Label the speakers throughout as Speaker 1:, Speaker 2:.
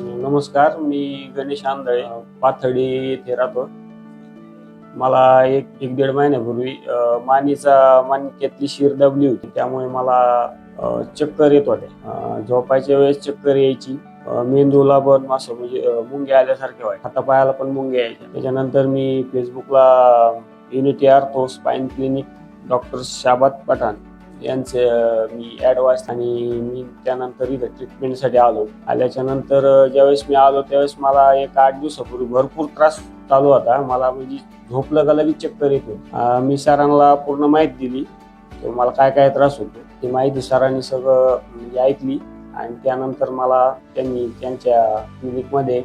Speaker 1: नमस्कार मी गणेश आंधळे पाथर्डी येथे राहतो. मला एक एक दीड महिन्यापूर्वी मानीचा मानेचा मानक्यातली शिर दबली होती. त्यामुळे मला चक्कर येत होते. झोपायच्या वेळेस चक्कर यायची. मेंदूला पण असं म्हणजे मुंग्या आल्यासारखे व्हायचे हातापायाला पण मुंग्या यायच्या त्याच्यानंतर मी फेसबुकला unity ortho spine clinic doctor Shabad Pathan यांचे मी ॲड आणि मी त्यानंतर इथं ट्रीटमेंटसाठी आलो. आल्याच्यानंतर ज्यावेळेस मी आलो त्यावेळेस मला एक आठ दिवसापूर्वी भरपूर त्रास चालू होता. मला म्हणजे झोपलं का लगेच चक्कर येतो मी सरांना पूर्ण माहिती दिली. तर मला काय काय त्रास होतो ती माहिती सरांनी सगळं म्हणजे ऐकली. आणि त्यानंतर मला त्यांनी त्यांच्या क्लिनिकमध्ये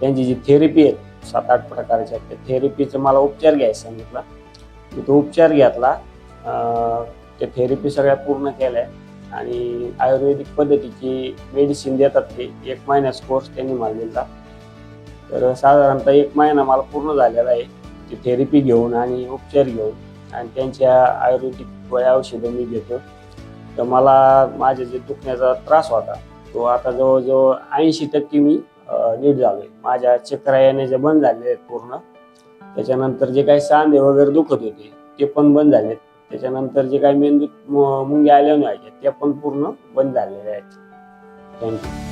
Speaker 1: त्यांची जी थेरपी आहे सात आठ प्रकारच्या त्या थेरपीचा मला उपचार घ्यायचा सांगितला. मी तो उपचार घेतला. ते त्या थेरपी सगळ्या पूर्ण केल्या. आणि आयुर्वेदिक पद्धतीची मेडिसिन देतात ते. एक महिन्याचा कोर्स त्यांनी मला दिला. तर साधारणतः एक महिना मला पूर्ण झालेला आहे. ती थेरपी घेऊन आणि उपचार घेऊन आणि त्यांच्या आयुर्वेदिक गोळ्या औषधं मी घेतो. तर मला माझ्या जे दुखण्याचा त्रास होता तो आता जवळजवळ ऐंशी टक्के मी अं, नीट झालोय. माझ्या चक्रा जे बंद झाले आहेत पूर्ण त्याच्यानंतर जे काही सांधे वगैरे दुखत होते ते पण बंद झालेत. त्याच्यानंतर जे काही मेंदूत मु- मुंग्या आल्या व्हायच्या त्या पण पूर्ण बंद झालेल्या आहेत. थँक्यू